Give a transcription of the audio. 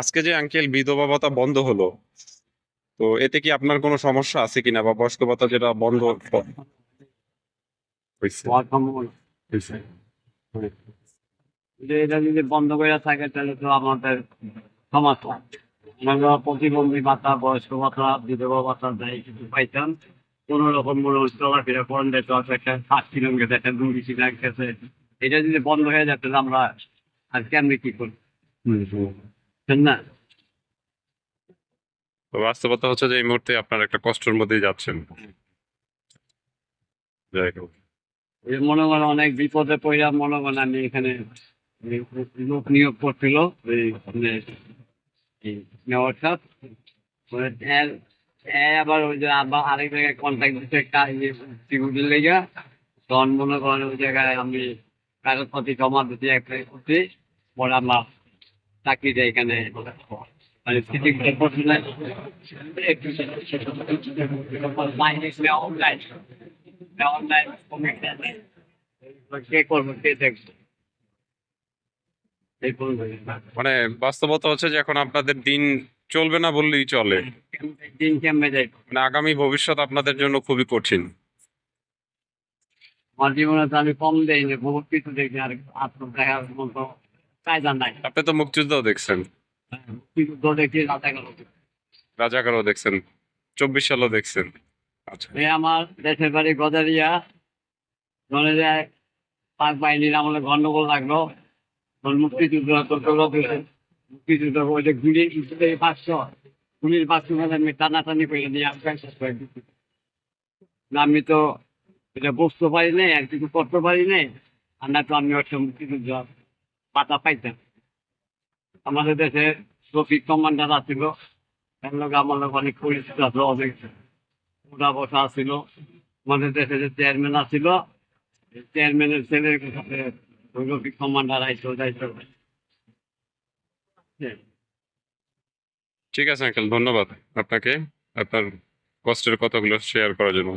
আজকে যে আঙ্কেল বিধবা ভাতা বন্ধ হলো তো এতে কি আপনার কোনো সমস্যা আছে কিনা? বা বয়স্ক ভাতা যেটা বন্ধ এটা যদি বন্ধ করে থাকে তাহলে তো আমাদের সমস্যা আমরা প্রতিবন্ধী ভাতা বয়স্ক ভাতা বিধবা ভাতা দেয় কিছু পাইতাম। কোন রকম মনে হচ্ছে চলাফেরা করেন তো একটা সাত কিলোমিটার একটা দূরি ছিল এটা যদি বন্ধ হয়ে যেত তাহলে আমরা আর কেমনি কি করি না? তো বাস্তবতা হচ্ছে যে এই মুহূর্তে আপনার একটা কষ্টের মধ্যেই যাচ্ছেন। যাই হোক। মনে করেন অনেক বিপদে পড়ে মনে করেন আমি এখানে লোক নিয়োগ করছিল। মানে নেওয়ার সাথ। মানে আবার ওই যে আবার আরেক জায়গায় কন্ট্যাক্ট দিতে সিকিউরিটির লেগে। তখন মনে করেন ওই জায়গায় আমি কাগজপাতি জমা দিতে একটা করতে পরে আমার চাকরি দেয় এখানে মানে। মানে বাস্তবতা হচ্ছে যে এখন আপনাদের দিন চলবে না বললেই চলে। দিন কেমনে যাই মানে আগামী ভবিষ্যৎ আপনাদের জন্য খুবই কঠিন। আমার জীবনে আমি কম দেয়নি বহুত কিছু দেখি আর আত্ম দেখার মতো কায়দা নাই আপনি তো মুক্তিযুদ্ধও দেখছেন। কিন্তু তো দেখি রাতে গেল রাজাকারও দেখছেন। চব্বিশ সালও দেখছেন। আচ্ছা। এই আমার দেশের বাড়ি গদারিয়া ধরে যায় পাক বাহিনীর আমলে গন্ডগোল লাগল। মুক্তিযুদ্ধ মুক্তিযুদ্ধ ওই যে গুলি পাঁচশো গুলির পাঁচশো আমি টানাটানি করে নিয়ে আমি শেষ করে দিচ্ছি। না আমি তো এটা বুঝতে পারি নাই আর কিছু করতে পারি নাই। আর না তো আমি হচ্ছে মুক্তিযুদ্ধ পাতা পাইতাম আমাদের দেশে ট্রফিক কমান্ডার আছিল। আমার লোক অনেক পরিচিত আছে, অনেক ওরা বসা আছিল। আমাদের দেশে যে চেয়ারম্যান আছিল চেয়ারম্যানের ছেলের সাথে ট্রফিক কমান্ডার আইসো যাইতো ঠিক আছে, আঙ্কেল, ধন্যবাদ আপনাকে। আপনার কষ্টের কথাগুলো শেয়ার করার জন্য।